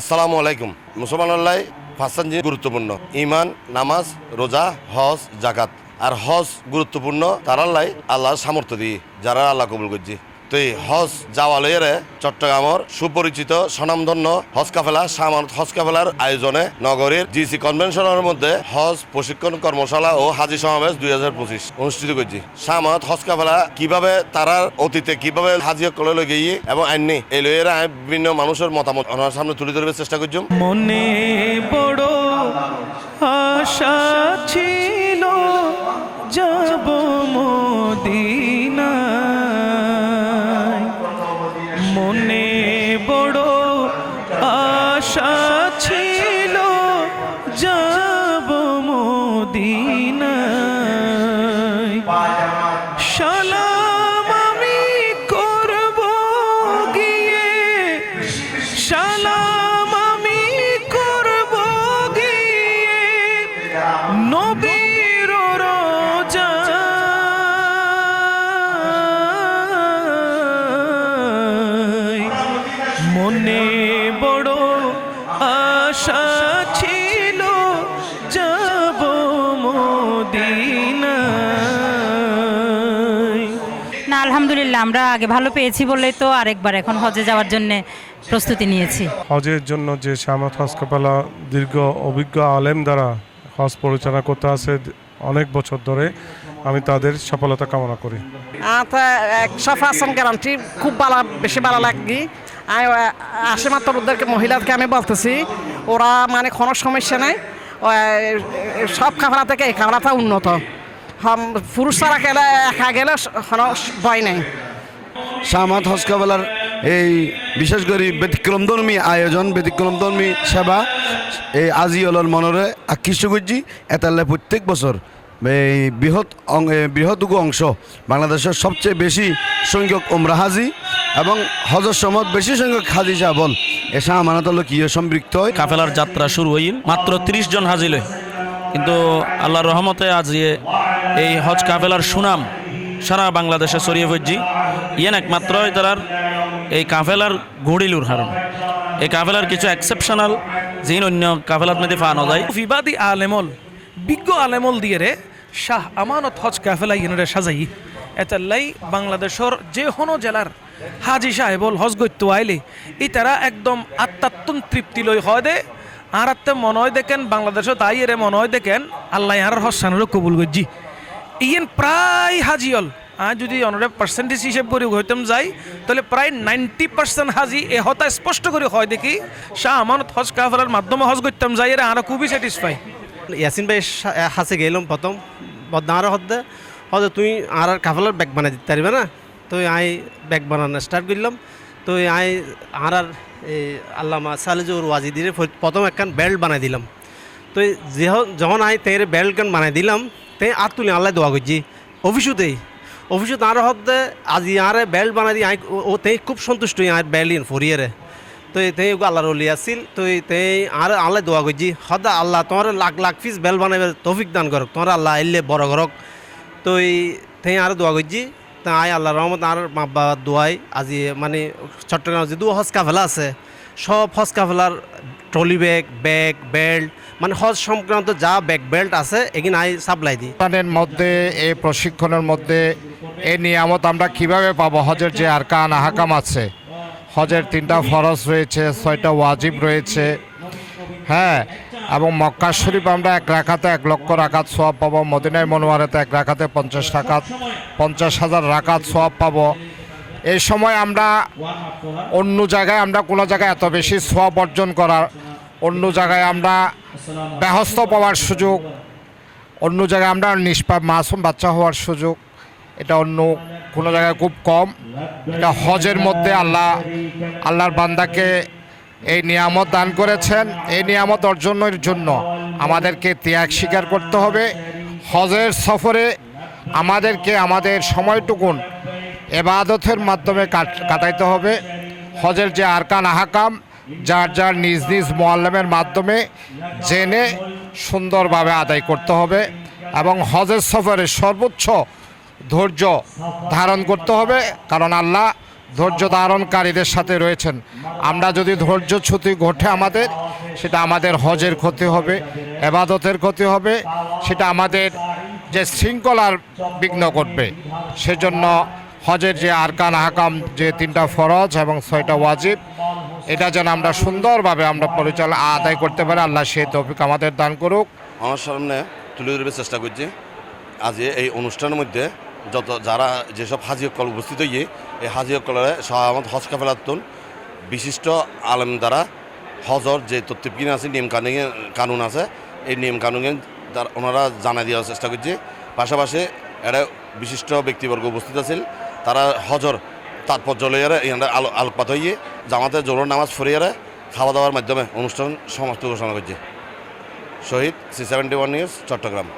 আসসালামু আলাইকুম। মুসলমানাল্লাহ ফাসান জিনিস গুরুত্বপূর্ণ। ইমান নামাজ, রোজা, হজ জাকাত আর হজ গুরুত্বপূর্ণ তারাল্লাই আল্লাহ সামর্থ্য দিয়ে। যারা আল্লাহ কবুল করছি। এই হজ যাওয়ালয়ের চট্টগ্রামের সুপরিচিত স্বনামধন্য হজ কাফেলা সামানত হজ কাফেলার আয়োজনে নগরীর জিসি কনভেনশনের মধ্যে হজ প্রশিক্ষণ কর্মশালা ও হাজি সমাবেশ দুই হাজার পঁচিশ অনুষ্ঠিত করছি। সামানত হজ কাফেলা কীভাবে তারার অতীতে কীভাবে হাজি করে লই গিয়ে এবং আইনি এই লইয়ের বিভিন্ন মানুষের মতামত ওনার সামনে তুলে ধরবার চেষ্টা করছি মনে বড় আশা আশা ছিল যাব না আলহামদুলিল্লাহ আমরা আগে ভালো পেয়েছি বলেই তো আরেকবার এখন হজে যাওয়ার জন্য প্রস্তুতি নিয়েছি। হজের জন্য যে শ্যামত হজকপালা দীর্ঘ অভিজ্ঞ আলেম দ্বারা হজ পরিচালনা করতে আছে অনেক বছর ধরে আমি তাদের সফলতা কামনা করি। পার্সেন্ট গ্যারান্টি খুব ভালো বেশি ভালো লাগবে আসে মাত্র ওদেরকে মহিলাদেরকে আমি বলতেছি ওরা মানে কোনো সমস্যা নাই। সব খাবার থেকে এই খাবারটা উন্নত। পুরুষ ছাড়া গেলে একা গেলে ভয় নেই। সামাদ হজকাবেলার এই বিশেষ করে ব্যতিক্রমধর্মী আয়োজন, ব্যতিক্রমধর্মী সেবা, এই আজিওলর মনরে আকৃষ্ট করছি। এতালে প্রত্যেক বছর এই বৃহৎ বৃহৎটুকু অংশ বাংলাদেশের সবচেয়ে বেশি সংখ্যক ওমরা হাজি। এবং হজর সময় বেশি সংখ্যক হাজি সাবল এসা আমানত কি সম্পৃক্ত? হয় কাফেলার যাত্রা শুরু হইল মাত্র ৩০ জন হাজি লই। কিন্তু আল্লাহর রহমতে আজ এই হজ কাফেলার সুনাম সারা বাংলাদেশে ছড়িয়ে পড়ছি। ইয়েন একমাত্র তারার এই কাফেলার ঘড়িলুর হারণ। এই কাফেলার কিছু এক্সেপশনাল যিন অন্য কাফেলার মধ্যে পাওয়া যায়। ফিবাদি আলেমল বিজ্ঞ আলেমল দিয়ে রে শাহ আমানত হজ কাফেলা ইনরে সাজাই। এতাল্লাই বাংলাদেশর যে হনো জেলার হাজি সাহেবল হজ গত্য আইলে। ই তারা একদম আত্মাত্মন তৃপ্তি লই হয় দে। আর আত্মে মনে হয় দেখেন বাংলাদেশত তাই এরে মনে হয় দেখেন। আল্লাহ আর হসানুরও কবুল গজ্জি ইয়েন প্রায় হাজিয়ল আর যদি অনরে পার্সেন্টেজ হিসেব করে হইতাম যাই, তাহলে প্রায় নাইনটি পার্সেন্ট হাজি এ হতা স্পষ্ট করে হয় দেখি। শাহ আমানত হজ কাফেলার মাধ্যমে হজ করতাম যাই, এরা আরও খুবই স্যাটিসফাই ইয়াসিন ভাই হাসে গেলাম প্রথম। বদনা বদনার হদ্দে হয়তো তুই আর কাফলার ব্যাগ বানাই দিতে পারবে না? তো আই ব্যাগ বানানো স্টার্ট করলাম। তো আই এই আল্লামা সালেজুর ওয়াজিদিরে প্রথম একখান বেল্ট বানাই দিলাম। তো যখন আই তের বেল্ট গান বানাই দিলাম, তে আর তুলি আল্লাহ দোয়া করছি। অফিসুতেই, অফিসত আর হদ্দে আজি আরে বেল্ট বানাই দি আই ও- তে খুব সন্তুষ্ট আর বেল্ট ইন ফরিয়ারে। তো তে আল্লাহর অলি আছিল। তো তে আর আল্লাহ দোয়া করছি সদা আল্লাহ, তোমার লাখ লাখ পিস বেল বানাবে তৌফিক দান করক, তোমার আল্লাহ আইলে বড় করক। তো তে আর দোয়া করছি তা আয় আল্লাহ রহমত, আর মা বাবা দোয়াই আজি মানে চট্টগ্রাম যে দু হজ আছে, সব হজ কাফেলার ট্রলি ব্যাগ ব্যাগ, বেল্ট মানে হজ সংক্রান্ত যা ব্যাগ, বেল্ট আছে এগিন আই সাপ্লাই দিই। অনুষ্ঠানের মধ্যে, এই প্রশিক্ষণের মধ্যে এই নিয়ামত আমরা কীভাবে পাবো? হজের যে আরকান, আহাকাম আছে, হজের তিনটা ফরজ রয়েছে, ছয়টা ওয়াজিব রয়েছে হ্যাঁ এবং মক্কা শরীফ আমরা এক রাখাতে এক লক্ষ রাখাত সোয়াব পাবো, মদিনায় মনোয়ারেতে এক রাখাতে পঞ্চাশ রাকাত পঞ্চাশ হাজার রাকাত সোয়াব পাবো। এই সময় আমরা অন্য জায়গায়, আমরা কোনো জায়গায় এত বেশি সোয়াব অর্জন করার, অন্য জায়গায় আমরা ব্যহস্ত পাওয়ার সুযোগ, অন্য জায়গায় আমরা নিষ্পাপ মাসুম বাচ্চা হওয়ার সুযোগ, এটা অন্য কোনো জায়গায় খুব কম। এটা হজের মধ্যে আল্লাহ, আল্লাহর বান্দাকে এই নিয়ামত দান করেছেন। এই নিয়ামত অর্জনের জন্য আমাদেরকে ত্যাগ স্বীকার করতে হবে। হজের সফরে আমাদেরকে আমাদের সময়টুকুন এবাদতের মাধ্যমে কাট- কাটাইতে হবে। হজের যে আরকান আহাকাম, যার যার নিজ নিজ মোয়াল্লামের মাধ্যমে জেনে সুন্দরভাবে আদায় করতে হবে এবং হজের সফরে সর্বোচ্চ ধৈর্য ধারণ করতে হবে, কারণ আল্লাহ ধৈর্য ধারণকারীদের সাথে রয়েছেন। আমরা যদি ধৈর্যচ্যুতি ঘটে আমাদের, সেটা আমাদের হজের ক্ষতি হবে, এবাদতের ক্ষতি হবে, সেটা আমাদের যে শৃঙ্খলার বিঘ্ন ঘটবে। সেজন্য হজের যে আরকান হাকাম যে তিনটা ফরজ এবং ছয়টা ওয়াজিব, এটা যেন আমরা সুন্দরভাবে আমরা পরিচালনা আদায় করতে পারি। আল্লাহ সেই তৌফিক আমাদের দান করুক। আমার সামনে তুলে ধরবার চেষ্টা করছি। আজ এই অনুষ্ঠানের মধ্যে যত যারা যেসব হাজি অকল উপস্থিত হইয়ে, এই হাজি অকলের শাহামত, হজ কাফেলাতুন বিশিষ্ট আলেম দ্বারা হজর যে তত্ত্বকিন আছে, নিয়ম কানুন কানুন আছে, এই নিয়ম কানুনে তার ওনারা জানাই দেওয়ার চেষ্টা করছে। পাশাপাশি এটা বিশিষ্ট ব্যক্তিবর্গ উপস্থিত আছিল। তারা হজর তাৎপর্য লইয়ারে আলো আলোকপাত হইয়ে জামাতে জোর নামাজ ফরিয়ারে খাওয়া দাওয়ার মাধ্যমে অনুষ্ঠান সমস্ত ঘোষণা করছে। শহীদ C seventy one news, Chattogram.